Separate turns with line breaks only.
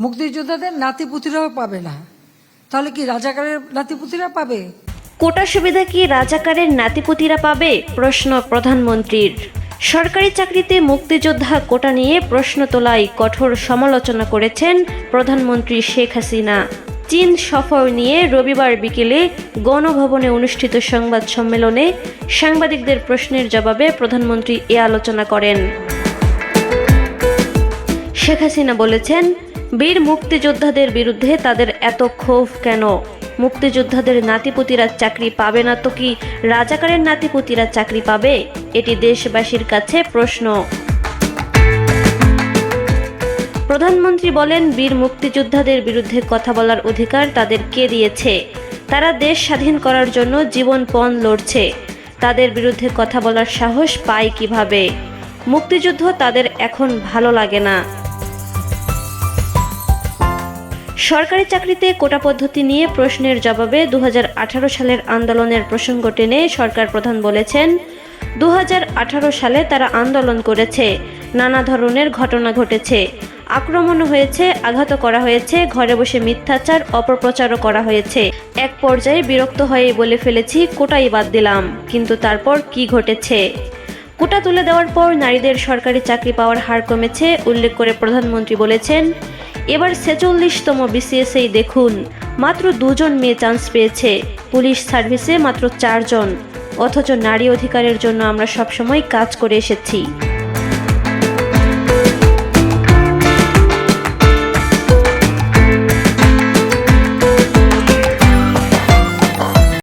মুক্তিযোদ্ধাদের নাতিপুতিরাও পাবে না। তাহলে কি রাজাকারের নাতিপুতিরা পাবে?
কোটা সুবিধা কি রাজাকারের নাতিপুতিরা পাবে? প্রশ্ন প্রধানমন্ত্রীর। সরকারি চাকরিতে মুক্তিযোদ্ধা কোটা নিয়ে প্রশ্ন তোলায় কঠোর সমালোচনা করেছেন প্রধানমন্ত্রী শেখ হাসিনা। চীন সফর নিয়ে রবিবার বিকেলে গণভবনে অনুষ্ঠিত সংবাদ সম্মেলনে সাংবাদিকদের প্রশ্নের জবাবে প্রধানমন্ত্রী এ আলোচনা করেন। শেখ হাসিনা বলেছেন বীর মুক্তিযোদ্ধাদের বিরুদ্ধে তাদের এত ক্ষোভ কেন? মুক্তিযোদ্ধাদের নাতিপুতিরা চাকরি পাবে না তো কি রাজাকারের নাতিপুতিরা চাকরি পাবে? এটি দেশবাসীর কাছে প্রশ্ন। প্রধানমন্ত্রী বলেন, বীর মুক্তিযোদ্ধাদের বিরুদ্ধে কথা বলার অধিকার তাদের কে দিয়েছে? তারা দেশ স্বাধীন করার জন্য জীবনপণ লড়ছে। তাদের বিরুদ্ধে কথা বলার সাহস পায় কীভাবে? মুক্তিযুদ্ধ তাদের এখন ভালো লাগে না। সরকারি চাকরিতে কোটা পদ্ধতি নিয়ে প্রশ্নের জবাবে দু হাজার আঠারো সালের আন্দোলনের প্রসঙ্গ টেনে সরকার প্রধান বলেছেন দু হাজার আঠারো সালে তারা আন্দোলন করেছে, নানা ধরনের ঘটনা ঘটেছে। আক্রমণও হয়েছে, আঘাত করা হয়েছে, ঘরে বসে মিথ্যাচার, অপপ্রচারও করা হয়েছে। এক পর্যায়ে বিরক্ত হয়ে বলে ফেলেছি, কোটাই বাদ দিলাম, কিন্তু তারপর কি ঘটেছে? কোটা তুলে দেওয়ার পর নারীদের সরকারি চাকরি পাওয়ার হার কমেছে, উল্লেখ করে প্রধানমন্ত্রী বলেছেন এবার ছেচল্লিশতম বিসিএসএই দেখুন। মাত্র দুজন মেয়ে চান্স পেয়েছে। পুলিশ সার্ভিসে মাত্র চারজন। অথচ নারী অধিকারের জন্য আমরা সবসময় কাজ করে এসেছি।